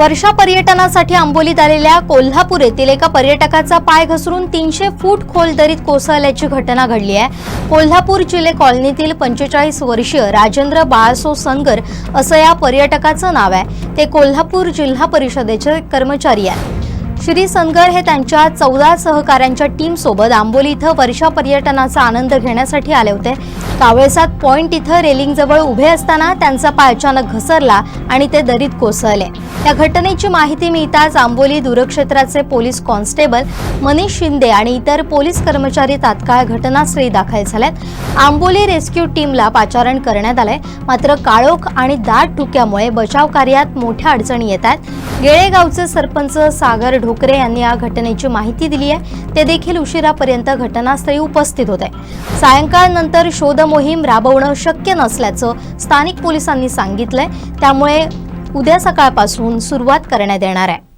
वर्षा पर्यटनासाठी आंबोलीत आलेल्या कोल्हापूर येथील एका पर्यटकाचा पाय घसरून तीनशे फूट खोल दरीत कोसळल्याची घटना घडली आहे. कोल्हापूर जिल्हे कॉलनीतील पंचेचाळीस वर्षीय राजेंद्र बाळसो सनगर असं या पर्यटकाचं नाव आहे. ते कोल्हापूर जिल्हा परिषदेचे कर्मचारी आहेत. श्री सनगर हे त्यांच्या चौदा सहकाऱ्यांच्या टीमसोबत आंबोली इथं वर्षा पर्यटनाचा आनंद घेण्यासाठी आले होते. कावळसात पॉइंट इथं रेलिंग जवळ उभे असताना त्यांचा पाय अचानक घसरला आणि ते दरीत कोसळले. या घटनेची माहिती मिळताच आंबोली दूरक्षेत्राचे पोलीस कॉन्स्टेबल मनीष शिंदे आणि इतर पोलीस कर्मचारी तात्काळ घटनास्थळी दाखल झाल्यात आंबोली रेस्क्यू टीमला पाचारण करण्यात आलंय. मात्र काळोख आणि दाट धुक्यामुळे बचाव कार्यात मोठ्या अडचणी येत आहेत. गेळेगावचे सरपंच सागर ढोकरे यांनी या घटनेची माहिती दिली आहे ते देखील उशिरापर्यंत घटनास्थळी उपस्थित होते. सायंकाळनंतर शोध मोहीम राबवणं शक्य नसल्याचं स्थानिक पोलिसांनी सांगितलंय. त्यामुळे उद्या सकाळपासून सुरुवात करण्यात येणार आहे.